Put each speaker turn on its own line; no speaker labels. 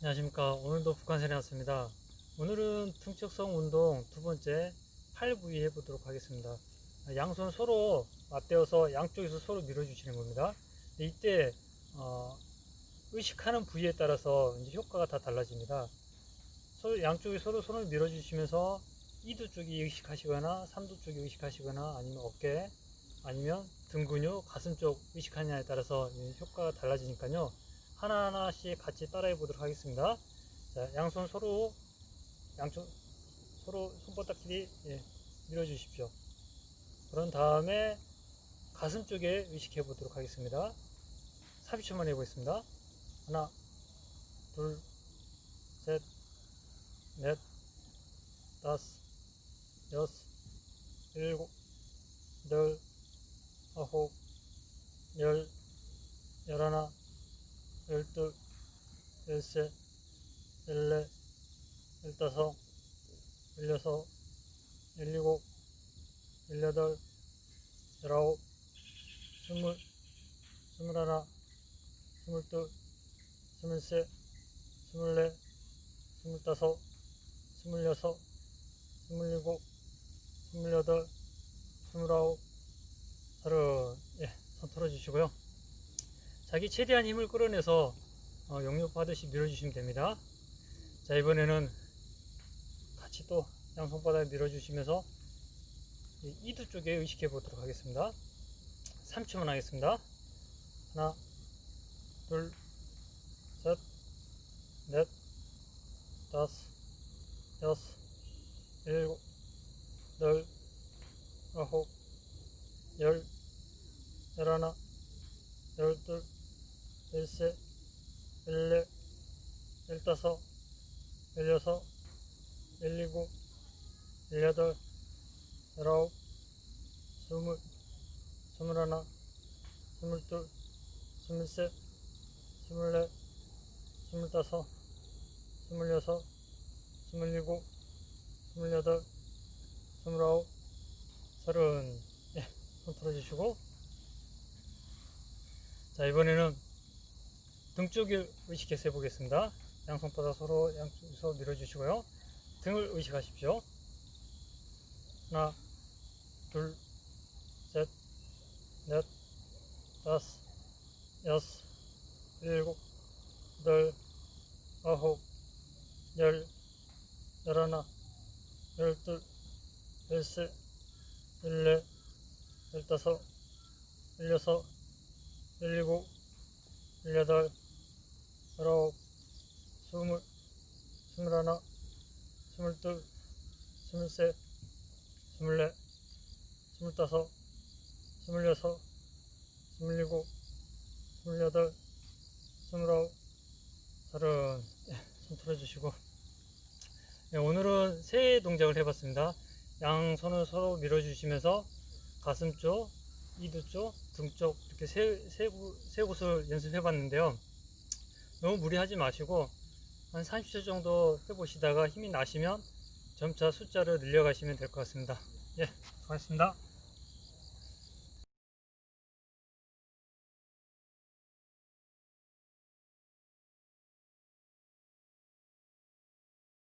안녕하십니까. 오늘도 북한산에 왔습니다. 오늘은 등척성 운동 두 번째 팔 부위 해보도록 하겠습니다. 양손 서로 맞대어서 양쪽에서 서로 밀어주시는 겁니다. 이때 어, 의식하는 부위에 따라서 이제 효과가 다 달라집니다. 서로 양쪽에 서로 손을 밀어주시면서 이두 쪽이 의식하시거나 삼두 쪽이 의식하시거나 아니면 어깨 아니면 등 근육 가슴 쪽 의식하느냐에 따라서 이 효과가 달라지니까요 하나하나씩 같이 따라해 보도록 하겠습니다. 자, 양손 서로 양쪽 서로 손바닥끼리 예, 밀어 주십시오. 그런 다음에 가슴 쪽에 의식해 보도록 하겠습니다. 30초만 해 보겠습니다. 하나, 둘, 셋, 넷, 다섯, 여섯, 일곱, 여덟, 아홉, 열, 열하나, 열둘, 열셋, 열넷, 열다섯, 열여섯, 열일곱, 열여덟, 열아홉, 스물, 스물하나, 스물둘, 스물셋, 스물넷, 스물다섯, 스물여섯, 스물일곱, 스물여덟, 스물아홉, 서른, 예, 손 털어주시고요. 자기 최대한 힘을 끌어내서 어, 받으시 밀어주시면 됩니다. 자 이번에는 같이 또 양손바닥에 밀어주시면서 이 이두 쪽에 의식해 보도록 하겠습니다. 3초만 하겠습니다. 하나, 둘, 셋, 넷, 다섯, 여섯, 일곱, 여덟, 아홉, 열, 열하나, 열둘, 열셋, 열넷, 열다섯, 열여섯, 열일곱, 열여덟, 열아홉, 스물, 스물하나, 스물둘, 스물셋, 스물넷, 스물다섯, 스물여섯, 스물일곱, 스물여덟, 스물아홉, 서른, 예, 손 풀어주시고, 자 이번에는 등 쪽을 의식해서 해보겠습니다. 양손바닥 서로 양쪽에서 밀어주시고요. 등을 의식하십시오. 하나, 둘, 셋, 넷, 다섯, 여섯, 일곱, 여덟, 아홉, 열, 열하나, 열둘, 열셋, 열넷, 열다섯, 열여섯, 열일곱, 열여덟, 열아홉, 스물, 스물하나, 스물둘, 스물셋, 스물넷, 스물다섯, 스물여섯, 스물일곱, 스물여덟, 스물아홉, 서른, 예, 손 풀어주시고 네, 오늘은 세 동작을 해봤습니다. 양손을 서로 밀어주시면서 가슴 쪽, 이두 쪽, 등 쪽 이렇게 세, 세, 구- 세 곳을 연습해 봤는데요. 너무 무리하지 마시고 한 30초 정도 해보시다가 힘이 나시면 점차 숫자를 늘려가시면 될 것 같습니다. 예, 수고하셨습니다.